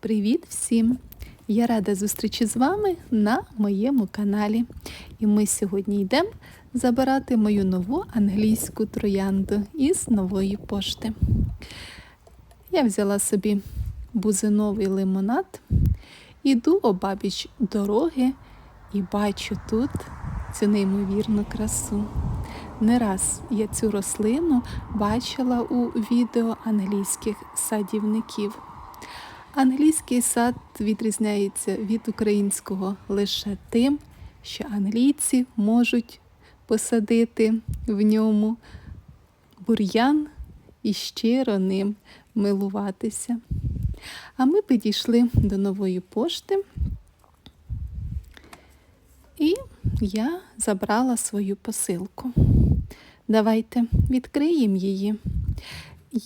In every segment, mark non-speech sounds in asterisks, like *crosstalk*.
Привіт всім! Я рада зустрічі з вами на моєму каналі. І ми сьогодні йдемо забирати мою нову англійську троянду із нової пошти. Я взяла собі бузиновий лимонад, іду обабіч дороги і бачу тут цю неймовірну красу. Не раз я цю рослину бачила у відео англійських садівників. Англійський сад відрізняється від українського лише тим, що англійці можуть посадити в ньому бур'ян і щиро ним милуватися. А ми підійшли до нової пошти, і я забрала свою посилку. Давайте відкриємо її.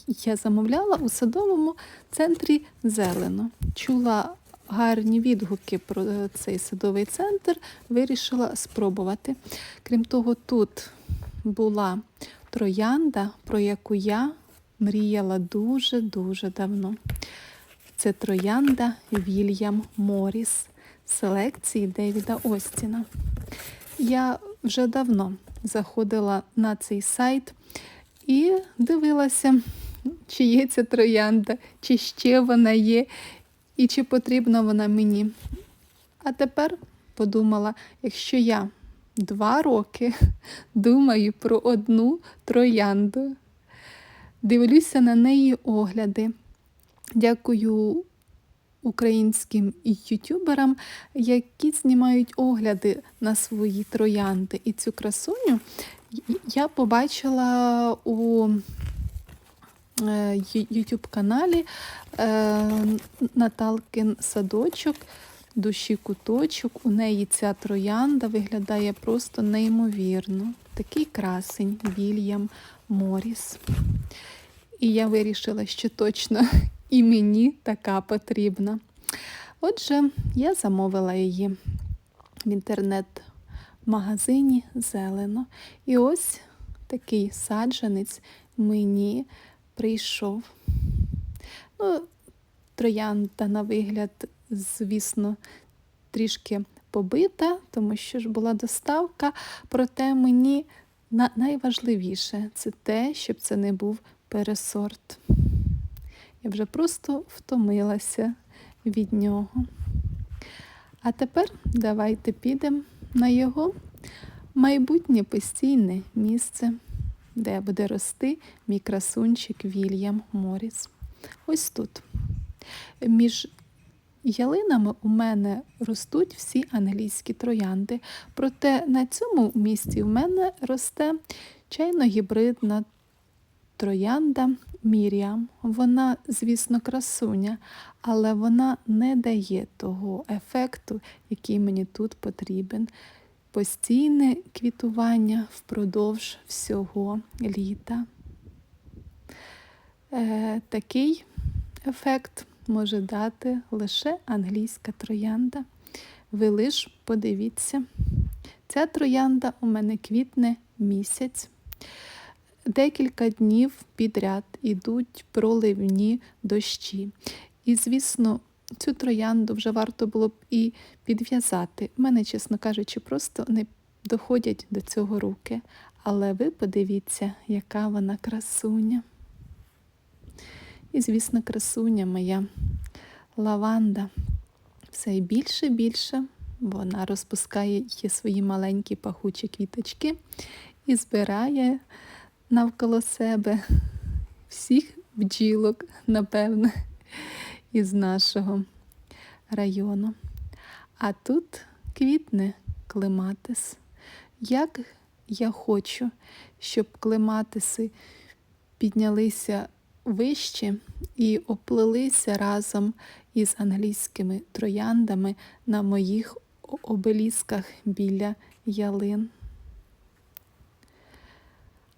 Я замовляла у садовому центрі зелено. Чула гарні відгуки про цей садовий центр, вирішила спробувати. Крім того, тут була троянда, про яку я мріяла дуже-дуже давно. Це троянда Вільям Моріс селекції Девіда Остіна. Я вже давно заходила на цей сайт і дивилася, чи є ця троянда, чи ще вона є, і чи потрібна вона мені. А тепер подумала, якщо я два роки *laughs* думаю про одну троянду, дивлюся на неї огляди. Дякую українським ютюберам, які знімають огляди на свої троянди. І цю красуню я побачила у YouTube каналі е, Наталкин садочок, душі куточок. У неї ця троянда виглядає просто неймовірно. Такий красень Вільям Моріс. І я вирішила, що точно і мені така потрібна. Отже, я замовила її в інтернет-магазині зелено. І ось такий саджанець мені прийшов. Ну, Троянда, на вигляд, звісно, трішки побита, тому що ж була доставка, проте мені найважливіше це те, щоб це не був пересорт. Я вже просто втомилася від нього. А тепер давайте підемо на його майбутнє постійне місце, де буде рости мій красунчик Вільям Моріс. Ось тут. Між ялинами у мене ростуть всі англійські троянди. Проте на цьому місці у мене росте чайно-гібридна троянда Міріам. Вона, звісно, красуня, але вона не дає того ефекту, який мені тут потрібен. Постійне квітування впродовж всього літа. Е, Такий ефект може дати лише англійська троянда. Ви лиш подивіться, ця троянда у мене квітне місяць. Декілька днів підряд ідуть проливні дощі. І, звісно, цю троянду вже варто було б і підв'язати. Мене, чесно кажучи, просто не доходять до цього руки. Але ви подивіться, яка вона красуня. І, звісно, красуня моя лаванда. Все більше і більше вона розпускає свої маленькі пахучі квіточки і збирає навколо себе всіх бджілок, напевне, із нашого району. А тут квітне клематис. Як я хочу, щоб клематиси піднялися вище і оплелися разом із англійськими трояндами на моїх обелісках біля ялин.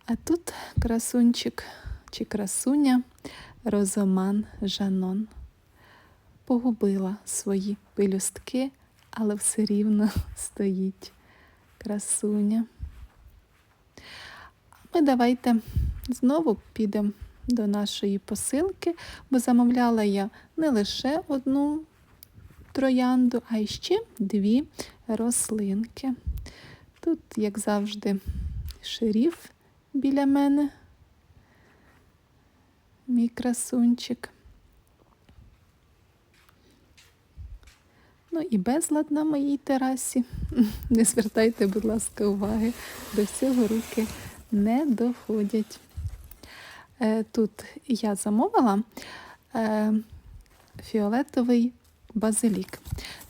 А тут красунчик чи красуня Розоман Жанон погубила свої пелюстки, але все рівно *laughs* стоїть красуня. Ми давайте знову підемо до нашої посилки, бо замовляла я не лише одну троянду, а й ще дві рослинки. Тут, як завжди, шеріф біля мене. Мій красунчик. Ну і безлад на моїй терасі. *laughs* Не звертайте, будь ласка, уваги, до цього руки не доходять. Е, Тут я замовила е, фіолетовий базилік.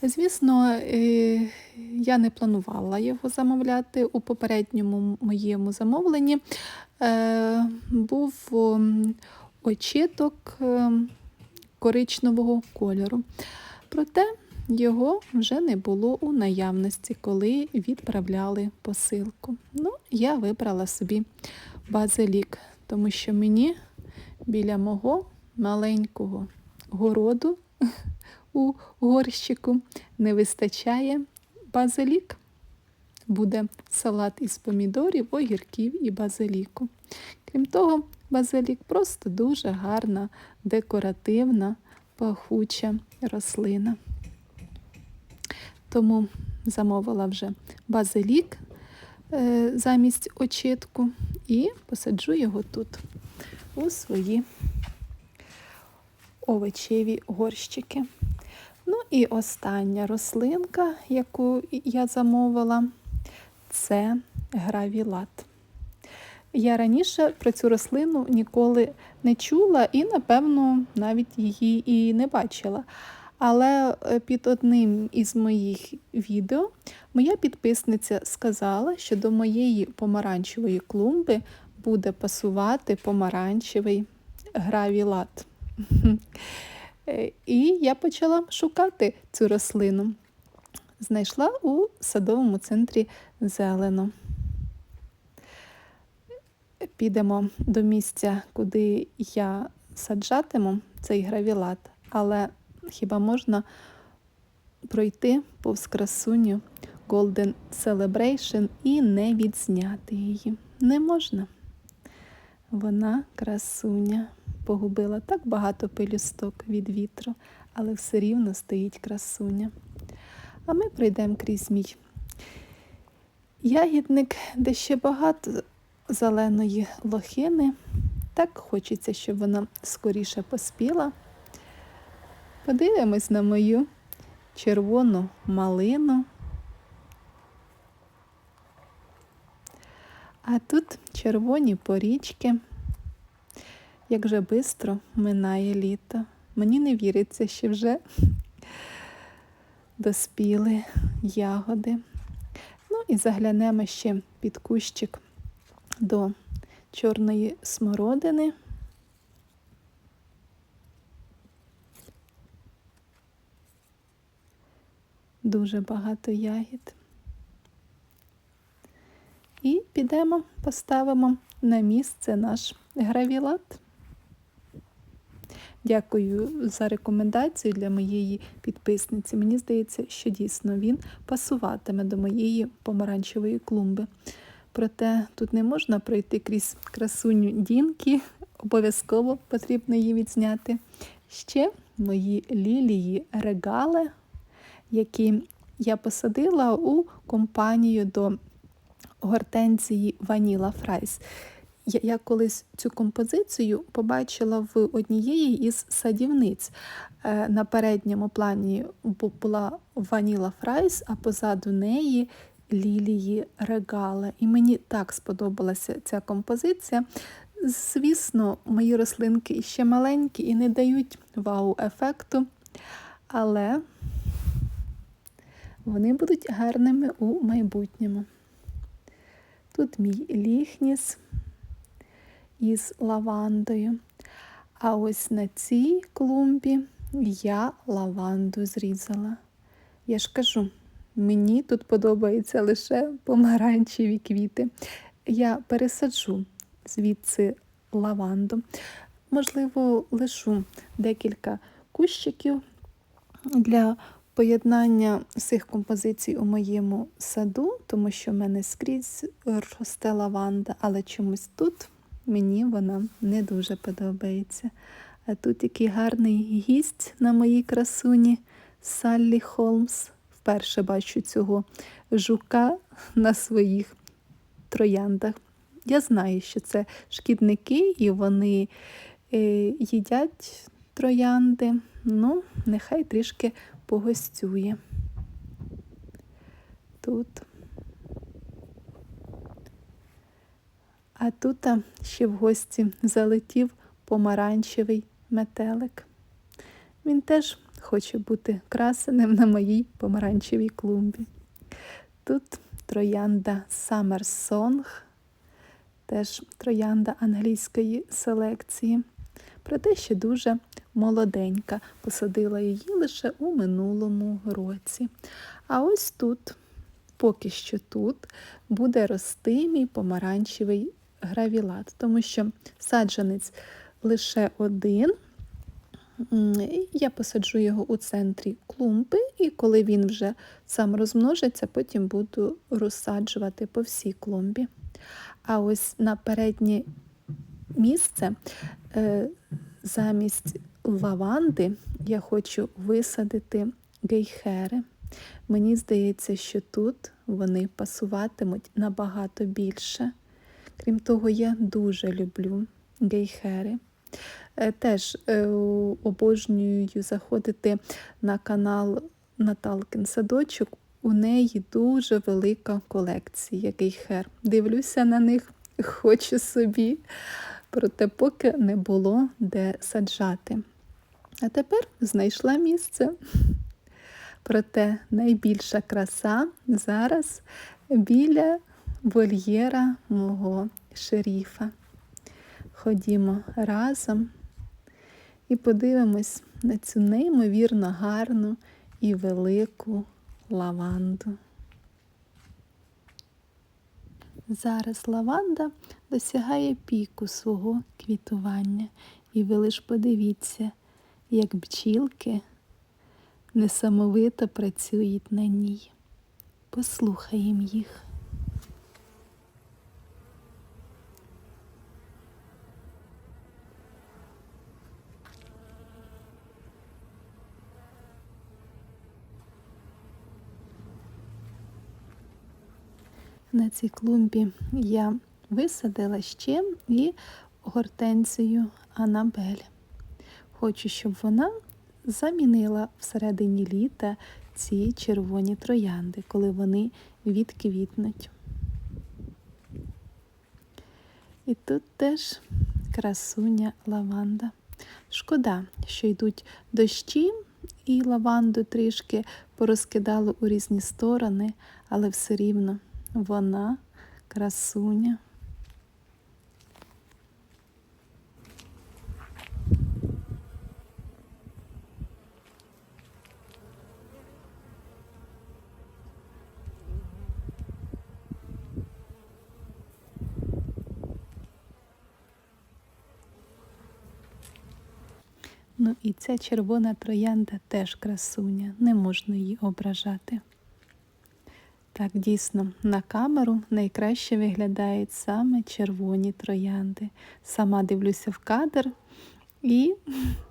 Звісно, е, я не планувала його замовляти у попередньому моєму замовленні. Е, Був очіток е, коричневого кольору. Проте його вже не було у наявності, коли відправляли посилку. Ну, я вибрала собі базилік, тому що мені біля мого маленького городу у горщику не вистачає базилік. Буде салат із помідорів, огірків і базиліку. Крім того, базилік просто дуже гарна, декоративна, пахуча рослина. Тому замовила вже базилік е, замість очитку і посаджу його тут, у свої овочеві горщики. Ну і остання рослинка, яку я замовила, це гравілат. Я раніше про цю рослину ніколи не чула і, напевно, навіть її і не бачила. Але е, під одним із моїх відео моя підписниця сказала, що до моєї помаранчевої клумби буде пасувати помаранчевий гравілат. Е, І я почала шукати цю рослину. Знайшла у садовому центрі зелено. Підемо до місця, куди я саджатиму цей гравілат, але хіба можна пройти повз красуню Golden Celebration і не відзняти її? Не можна. Вона красуня погубила так багато пелюсток від вітру, але все рівно стоїть красуня. А ми пройдемо крізь мій ягідник, де ще багато зеленої лохини. Так хочеться, щоб вона скоріше поспіла. Подивимось на мою червону малину. А тут червоні порічки. Як же бистро минає літо. Мені не віриться, що вже доспіли ягоди. Ну і заглянемо ще під кущик до чорної смородини. Дуже багато ягід. І підемо, поставимо на місце наш гравілат. Дякую за рекомендацію для моєї підписниці. Мені здається, що дійсно він пасуватиме до моєї помаранчевої клумби. Проте тут не можна пройти крізь красуню Дінки, обов'язково потрібно її відзняти. Ще мої лілії регали, які я посадила у компанію до гортензії Ваніла Фрайс. Я, колись цю композицію побачила в однієї із садівниць. Е, на передньому плані була Ваніла Фрайс, а позаду неї лілії регала. І мені так сподобалася ця композиція. Звісно, мої рослинки ще маленькі і не дають вау-ефекту, але вони будуть гарними у майбутньому. Тут мій ліхніс із лавандою. А ось на цій клумбі я лаванду зрізала. Я ж кажу, мені тут подобаються лише помаранчеві квіти. Я пересаджу звідси лаванду. Можливо, лишу декілька кущиків для поєднання всіх композицій у моєму саду, тому що в мене скрізь росте лаванда, але чомусь тут мені вона не дуже подобається. А тут який гарний гість на моїй красуні Саллі Холмс. Вперше бачу цього жука на своїх трояндах. Я знаю, що це шкідники, і вони е, їдять троянди. Ну, нехай трішки погостює. Тут. А тут ще в гості залетів помаранчевий метелик. Він теж хоче бути красеним на моїй помаранчевій клумбі. Тут троянда Summer Song, теж троянда англійської селекції. Проте ще дуже молоденька. Посадила її лише у минулому році. А ось тут, поки що тут, буде рости мій помаранчевий гравілат, тому що саджанець лише один. Я посаджу його у центрі клумби, і коли він вже сам розмножиться, потім буду розсаджувати по всій клумбі. А ось на переднє місце е, замість лаванди я хочу висадити гейхери. Мені здається, що тут вони пасуватимуть набагато більше. Крім того, я дуже люблю гейхери. Е, теж е, обожнюю заходити на канал Наталкин Садочок. У неї дуже велика колекція гейхер. Дивлюся на них, хочу собі, проте поки не було де саджати. А тепер знайшла місце. Проте найбільша краса зараз біля вольєра мого шеріфа. Ходімо разом і подивимось на цю неймовірно гарну і велику лаванду. Зараз лаванда досягає піку свого квітування, і ви лиш подивіться, як бджілки несамовито працюють на ній. Послухаємо їх. На цій клумбі я висадила ще і гортензію Анабель. Хочу, щоб вона замінила всередині літа ці червоні троянди, коли вони відквітнуть. І тут теж красуня лаванда. Шкода, що йдуть дощі, і лаванду трішки порозкидало у різні сторони, але все рівно вона красуня. Ну і ця червона троянда теж красуня, не можна її ображати. Так, дійсно, на камеру найкраще виглядають саме червоні троянди. Сама дивлюся в кадр і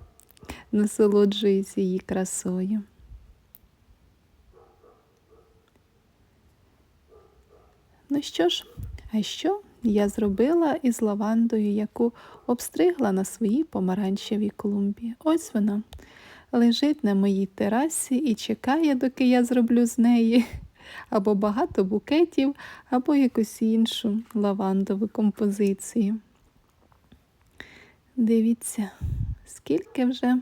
*laughs* насолоджуюсь її красою. Ну що ж, а що я зробила із лавандою, яку обстригла на своїй помаранчевій клумбі? Ось вона лежить на моїй терасі і чекає, доки я зроблю з неї або багато букетів, або якусь іншу лавандову композицію. Дивіться, скільки вже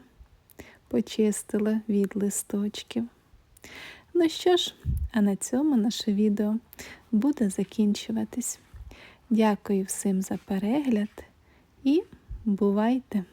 почистила від листочків. Ну що ж, а на цьому наше відео буде закінчуватись. Дякую всім за перегляд і бувайте!